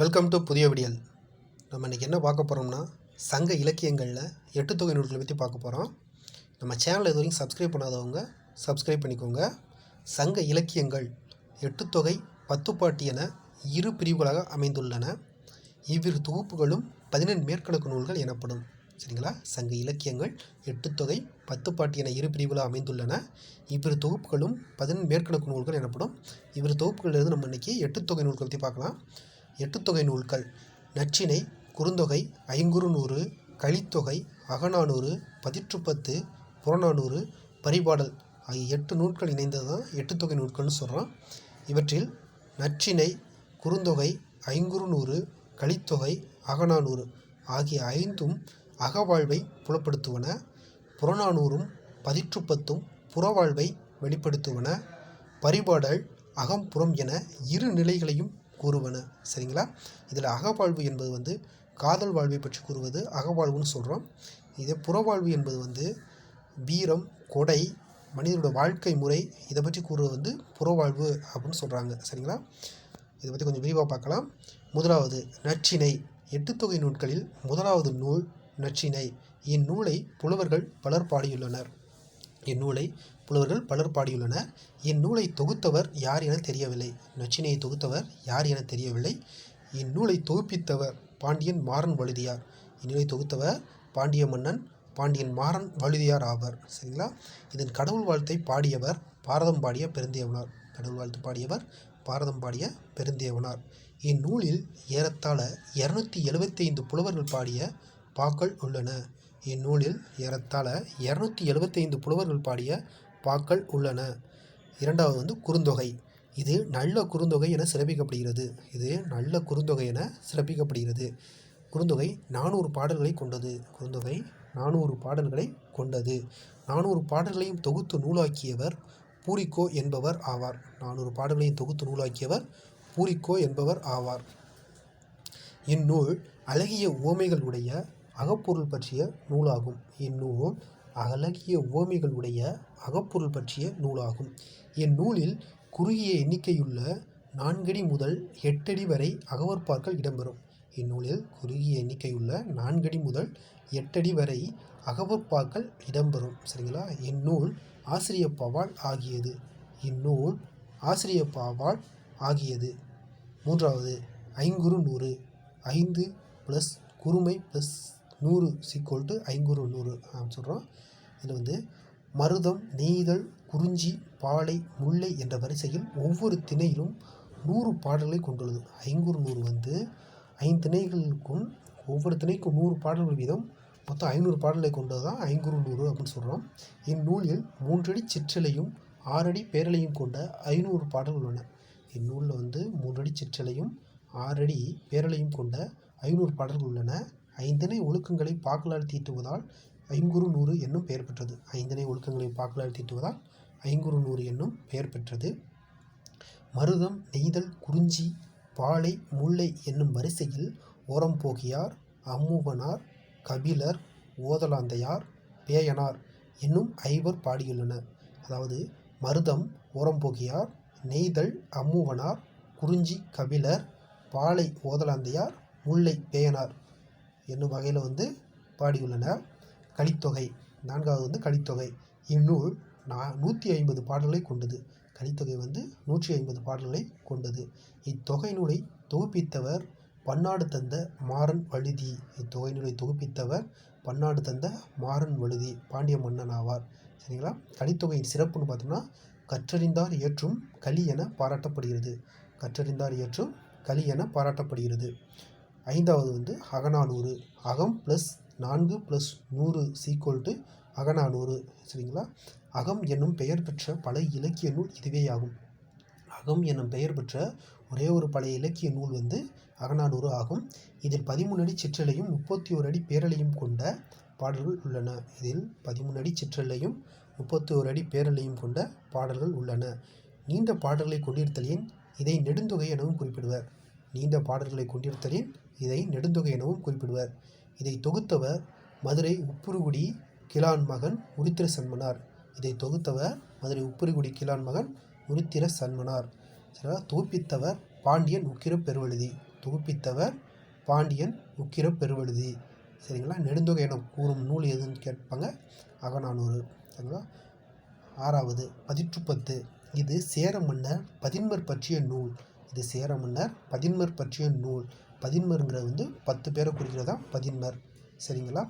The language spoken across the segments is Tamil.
வெல்கம் டு புதிய விடியல் நம்ம இன்றைக்கி என்ன பார்க்க போகிறோம்னா சங்க இலக்கியங்களில் எட்டு தொகை நூல்களை பற்றி பார்க்க போகிறோம் நம்ம சேனலை இது வரைக்கும் சப்ஸ்கிரைப் பண்ணாதவங்க சப்ஸ்கிரைப் பண்ணிக்கோங்க. சங்க இலக்கியங்கள் எட்டுத்தொகை பத்துப்பாட்டி என இரு பிரிவுகளாக அமைந்துள்ளன. இவ்விரு தொகுப்புகளும் பதினெண் மேற்கணக்கு நூல்கள் எனப்படும். சரிங்களா? சங்க இலக்கியங்கள் எட்டுத்தொகை பத்துப்பாட்டி என இரு பிரிவுகளாக அமைந்துள்ளன. இவ்விரு தொகுப்புகளும் பதினெண் மேற்கணக்கு நூல்கள் எனப்படும். இவ்விரு தொகுப்புகளிலிருந்து நம்ம இன்றைக்கி தொகை நூல்களை பற்றி பார்க்கலாம். எட்டுத்தொகை நூல்கள். நச்சினை குறுந்தொகை ஐங்குறுநூறு கலித்தொகை அகநானூறு பதிற்றுப்பத்து புறநானூறு பரிபாடல் ஆகிய எட்டு நூல்கள் இணைந்தது தான் எட்டுத்தொகை நூல்கள்னு சொல்கிறோம் இவற்றில் நச்சினை குறுந்தொகை ஐங்குறுநூறு கலித்தொகை அகநானூறு ஆகிய ஐந்தும் அகவாழ்வை புலப்படுத்துவன. புறநானூறும் பதிற்றுப்பத்தும் புறவாழ்வை வெளிப்படுத்துவன. பரிபாடல் அகம்புறம் என இரு நிலைகளையும் கூறுவன சரிங்களா? இதில் அகவாழ்வு என்பது வந்து காதல் வாழ்வை பற்றி கூறுவது அகவாழ்வுன்னு சொல்கிறோம் இதே புறவாழ்வு என்பது வந்து வீரம் கொடை மனிதனோட வாழ்க்கை முறை இதை பற்றி கூறுவது வந்து புறவாழ்வு அப்படின்னு சொல்கிறாங்க சரிங்களா? இதை பற்றி கொஞ்சம் விரிவாக பார்க்கலாம். முதலாவது நற்றிணை எட்டுத்தொகை நூல்களில் முதலாவது நூல் நற்றிணை இந்நூலை புலவர்கள் பலர் பாடியுள்ளனர் இந்நூலை புலவர்கள் பலர் பாடியுள்ளனர். இந்நூலை தொகுத்தவர் யார் என தெரியவில்லை. நச்சினையை தொகுத்தவர் யார் என தெரியவில்லை. இந்நூலை தொகுப்பித்தவர் பாண்டியன் மாறன் வழுதியார். இந்நூலை தொகுத்தவர் பாண்டிய மன்னன் பாண்டியன் மாறன் வழுதியார் ஆவர். சரிங்களா? இதன் கடவுள் வாழ்த்தை பாடியவர் பாரதம் பாடிய பெருந்தேவனார். கடவுள் வாழ்த்து பாடியவர் பாரதம் பாடிய பெருந்தேவனார். இந்நூலில் ஏறத்தாழ இரநூத்தி எழுபத்தி ஐந்து புலவர்கள் பாடிய பாக்கள் உள்ளன. இந்நூலில் ஏறத்தாழ இரநூத்தி எழுபத்தைந்து புலவர்கள் பாடிய பாக்கள் உள்ளன. இரண்டாவது வந்து குறுந்தொகை. இது நல்ல குறுந்தொகை என சிறப்பிக்கப்படுகிறது. இது நல்ல குறுந்தொகை என சிறப்பிக்கப்படுகிறது. குறுந்தொகை நானூறு பாடல்களை கொண்டது. குறுந்தொகை நானூறு பாடல்களை கொண்டது. நானூறு பாடல்களையும் தொகுத்து நூலாக்கியவர் பூரிக்கோ என்பவர் ஆவார். நானூறு பாடல்களையும் தொகுத்து நூலாக்கியவர் பூரிக்கோ என்பவர் ஆவார். இந்நூல் அழகிய உவமைகளுடைய அகப்பொருள் பற்றிய நூலாகும். இந்நூல் அழகிய உவமைகளுடைய அகப்பொருள் பற்றிய நூலாகும். இந்நூலில் குறுகிய எண்ணிக்கையுள்ள நான்கடி முதல் எட்டடி வரை அகவற்பாக்கள் இடம்பெறும். இந்நூலில் குறுகிய எண்ணிக்கையுள்ள நான்கடி முதல் எட்டடி வரை அகவற்பாக்கள் இடம்பெறும். சரிங்களா? இந்நூல் ஆசிரியப்பாவால் ஆகியது. இந்நூல் ஆசிரியப்பாவால் ஆகியது. மூன்றாவது ஐங்குறு நூறு. ஐந்து ப்ளஸ் குறுமை ப்ளஸ் நூறு சீக்குவல் டு ஐங்குறு நூறு சொல்கிறோம் இதில் வந்து மருதம் நெய்தல் குறிஞ்சி பாலை முல்லை என்ற வரிசையில் ஒவ்வொரு திணையிலும் நூறு பாடல்களை கொண்டுள்ளது. ஐங்குறு நூறு வந்து ஐந்து திணைகளுக்கும் ஒவ்வொரு திணைக்கும் நூறு பாடல்கள் வீதம் மொத்தம் ஐநூறு பாடல்களை கொண்டது தான் ஐங்குறு நூறு அப்படின்னு சொல்கிறோம் இந்நூலில் மூன்றடி சிற்றலையும் ஆறடி பேரலையும் கொண்ட ஐநூறு பாடல்கள் உள்ளன. இந்நூலில் வந்து மூன்றடி சிற்றலையும் ஆறடி பேரலையும் கொண்ட ஐநூறு பாடல்கள் உள்ளன. ஐந்திணை ஒழுக்கங்களை பாக்களால் தீட்டுவதால் ஐங்குறு நூறு என்னும் பெயர் பெற்றது. ஐந்திணை ஒழுக்கங்களை பாக்களால் தீட்டுவதால் ஐங்குறு நூறு என்னும் பெயர் பெற்றது. மருதம் நெய்தல் குறிஞ்சி பாலை முல்லை என்னும் வரிசையில் ஓரம்போகியார் அம்முவனார் கபிலர் ஓதலாந்தையார் பேயனார் என்னும் ஐவர் பாடியுள்ளனர். அதாவது மருதம் ஓரம்போகியார் நெய்தல் அம்முவனார் குறிஞ்சி கபிலர் பாலை ஓதலாந்தையார் முல்லை பேயனார் என்னும் வகையில் வந்து பாடியுள்ளனர் கலித்தொகை. நான்காவது வந்து கலித்தொகை. இந்நூல் நா நூற்றி ஐம்பது பாடல்களை கொண்டது. கலித்தொகை வந்து நூற்றி ஐம்பது பாடல்களை கொண்டது. இத்தொகை நூலை தொகுப்பித்தவர் பன்னாடு தந்த மாறன் வழுதி. இத்தொகை நூலை தொகுப்பித்தவர் பன்னாடு தந்த மாறன் வழுதி பாண்டிய மன்னன் ஆவார். சரிங்களா? கலித்தொகையின் சிறப்புன்னு பார்த்தோம்னா கற்றறிந்தார் ஏற்றும் களி என பாராட்டப்படுகிறது. கற்றறிந்தார் ஏற்றும் களி என பாராட்டப்படுகிறது. ஐந்தாவது வந்து அகநானூறு. அகம் ப்ளஸ் நான்கு ப்ளஸ் நூறு சீக்குவல் டு அகநானூறு. சரிங்களா? அகம் என்னும் பெயர் பெற்ற பல இலக்கிய நூல் இதுவேயாகும். அகம் என்னும் பெயர் பெற்ற ஒரே ஒரு பழைய இலக்கிய நூல் வந்து அகநானூறு ஆகும். இதில் பதிமூணு அடி சிற்றலையும் முப்பத்தி ஒரு அடி பேரலையும் கொண்ட பாடல்கள் உள்ளன. இதில் பதிமூணு அடி சிற்றலையும் முப்பத்தி ஒரு அடி பேரலையும் கொண்ட பாடல்கள் உள்ளன. நீண்ட பாடல்களை கொண்டிருத்தலின் இதை நெடுந்தொகை எனவும் குறிப்பிடுவர். நீண்ட பாடல்களை கொண்டிருத்தலில் இதை நெடுந்தொகை எனவும் குறிப்பிடுவர். இதை தொகுத்தவர் மதுரை உப்புருகுடி கிளான் மகன் உருத்திர சன்மனார் இதை தொகுத்தவர் மதுரை உப்புருகுடி கிளான் மகன் உருத்திர சன்மனார் சரிங்களா தொகுப்பித்தவர் பாண்டியன் உக்கிர பெருவழுதி தொகுப்பித்தவர் பாண்டியன் உக்கிர பெருவழுதி சரிங்களா? நெடுந்தொகை என கூறும் நூல் எதுன்னு கேட்பாங்க? அகநானூறு. சரிங்களா? ஆறாவது பதிற்றுப்பத்து. இது சேர மன்னர் பதின்மர் பற்றிய நூல். இது சேர மன்னர் பதின்மர் பற்றிய நூல். பதின்மருங்கிறது வந்து பத்து பேரை குறிக்கிறதா? பதின்மர். சரிங்களா?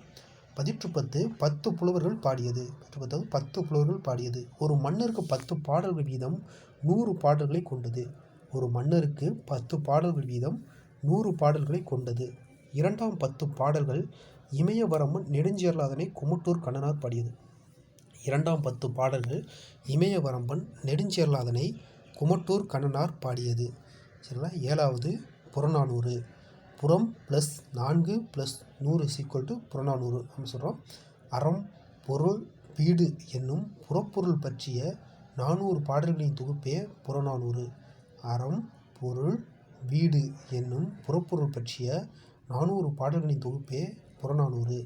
பதிற்று பத்து பத்து புலவர்கள் பாடியது. பத்து பத்து புலவர்கள் பாடியது. ஒரு மன்னருக்கு பத்து பாடல்கள் வீதம் நூறு பாடல்களை கொண்டது. ஒரு மன்னருக்கு பத்து பாடல்கள் வீதம் நூறு பாடல்களை கொண்டது. இரண்டாம் பத்து பாடல்கள் இமயவரமன் நெடுஞ்சேரலாதனை குமுட்டூர் கண்ணனார் பாடியது. இரண்டாம் பத்து பாடல்கள் இமயவரம்பன் நெடுஞ்சேரலாதனை குமட்டூர் கண்ணனார் பாடியது. சரிங்களா ஏழாவது புறநானூறு. புறம் ப்ளஸ் நான்கு ப்ளஸ் நூறு சீக்குவல் டு புறநானூறு நம்ம சொல்கிறோம் அறம் பொருள் வீடு என்னும் புறப்பொருள் பற்றிய நானூறு பாடல்களின் தொகுப்பே புறநானூறு. அறம் பொருள் வீடு என்னும் புறப்பொருள் பற்றிய நானூறு பாடல்களின் தொகுப்பே புறநானூறு.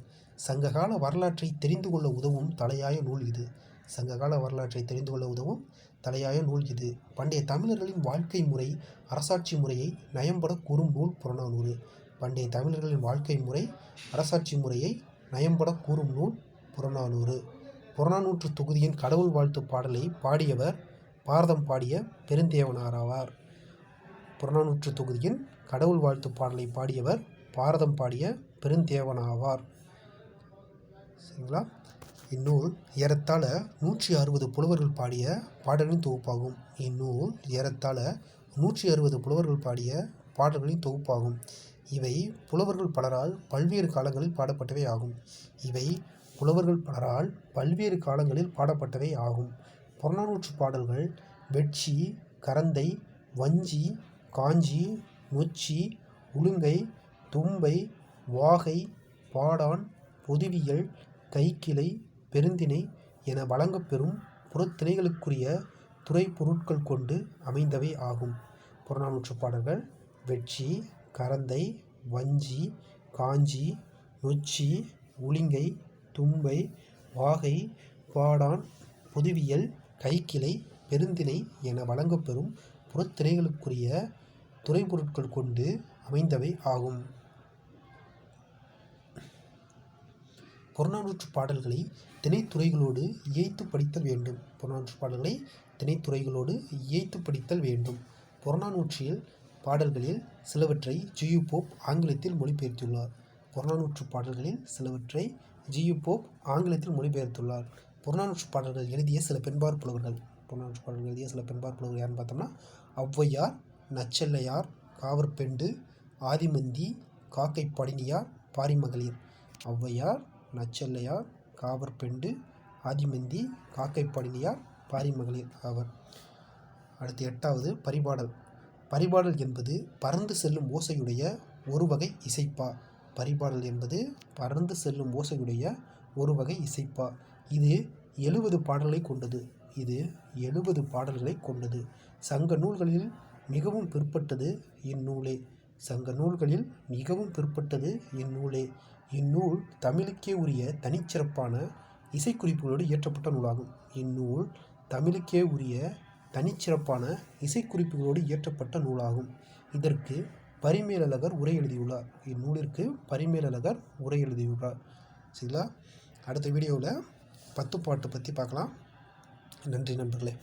சங்ககால வரலாற்றை தெரிந்து கொள்ள உதவும் தலையாய நூல் இது. சங்ககால வரலாற்றை தெரிந்து கொள்ள உதவும் தலையாய நூல் இது. பண்டைய தமிழர்களின் வாழ்க்கை முறை அரசாட்சி முறையை நயம்பட கூறும் நூல் புறநானூறு. பண்டைய தமிழர்களின் வாழ்க்கை முறை அரசாட்சி முறையை நயம்பட கூறும் நூல் புறநானூறு. புறநானூற்று தொகுதியின் கடவுள் வாழ்த்து பாடலை பாடியவர் பாரதம் பாடிய பெருந்தேவனாராவார் புறநானூற்று தொகுதியின் கடவுள் வாழ்த்து பாடலை பாடியவர் பாரதம் பாடிய பெருந்தேவனாவார். சரிங்களா? இந்நூல் ஏறத்தாழ நூற்றி அறுபது புலவர்கள் பாடிய பாடல்களின் தொகுப்பாகும். இந்நூல் ஏறத்தாழ நூற்றி அறுபது புலவர்கள் பாடிய பாடல்களின் தொகுப்பாகும். இவை புலவர்கள் பலரால் பல்வேறு காலங்களில் பாடப்பட்டவை ஆகும். இவை புலவர்கள் பலரால் பல்வேறு காலங்களில் பாடப்பட்டவை ஆகும். புறநானூற்று பாடல்கள் வெட்சி கரந்தை வஞ்சி காஞ்சி நொச்சி உளுங்கை தும்பை வாகை பாடான் பொதுவியல் கைக்கிளை பெருந்திணை என வழங்கப்பெறும் புறத்திணைகளுக்குரிய துறை பொருட்கள் கொண்டு அமைந்தவை ஆகும். புறநானூற்று பாடல்கள் வெட்சி கரந்தை வஞ்சி காஞ்சி நொச்சி உளிங்கை தும்பை வாகை பாடான் பொதுவியல் கைக்கிளை பெருந்திணை என வழங்கப்பெறும் புறத்திணைகளுக்குரிய துறை பொருட்கள் கொண்டு அமைந்தவை ஆகும். புறநானூற்று பாடல்களை திணைத்துறைகளோடு இயைத்து படித்தல் வேண்டும். புறநானூற்று பாடல்களை திணைத்துறைகளோடு இயைத்து படித்தல் வேண்டும். புறநானூற்றில் பாடல்களில் சிலவற்றை ஜியு போப் ஆங்கிலத்தில் மொழிபெயர்த்துள்ளார். புறநானூற்று பாடல்களில் சிலவற்றை ஜியு போப் ஆங்கிலத்தில் மொழிபெயர்த்துள்ளார். புறநானூற்று பாடல்கள் எழுதிய சில பெண்பார் புலவர்கள். புறநானூற்று பாடல்கள் எழுதிய சில பெண்பார் புலவர்கள் யாருன்னு பார்த்தோம்னா ஔவையார் நச்செல்லையார் காவற்பெண்டு ஆதிமந்தி காக்கை படினியார் பாரிமகளிர். ஔவையார் நச்செல்லையார் காவற்பெண்டு ஆதிமந்தி காக்கைப்பழினியார் பாரிமகளிர் ஆவர். அடுத்து எட்டாவது பரிபாடல். பரிபாடல் என்பது பறந்து செல்லும் ஓசையுடைய ஒரு வகை இசைப்பா. பரிபாடல் என்பது பறந்து செல்லும் ஓசையுடைய ஒரு வகை இசைப்பா. இது எழுபது பாடல்களை கொண்டது. இது எழுபது பாடல்களை கொண்டது. சங்க நூல்களில் மிகவும் பிற்பட்டது இந்நூலே சங்க நூல்களில் மிகவும் பிற்பட்டது இந்நூலே இந்நூல் தமிழுக்கே உரிய தனிச்சிறப்பான இசைக்குறிப்புகளோடு இயற்றப்பட்ட நூலாகும். இந்நூல் தமிழுக்கே உரிய தனிச்சிறப்பான இசைக்குறிப்புகளோடு இயற்றப்பட்ட நூலாகும். இதற்கு பரிமேலழகர் உரை எழுதியுள்ளார். இந்நூலிற்கு பரிமேலழகர் உரை எழுதியுள்ளார். சரிங்களா? அடுத்த வீடியோவில் பத்து பாட்டு பற்றி பார்க்கலாம். நன்றி நண்பர்களே.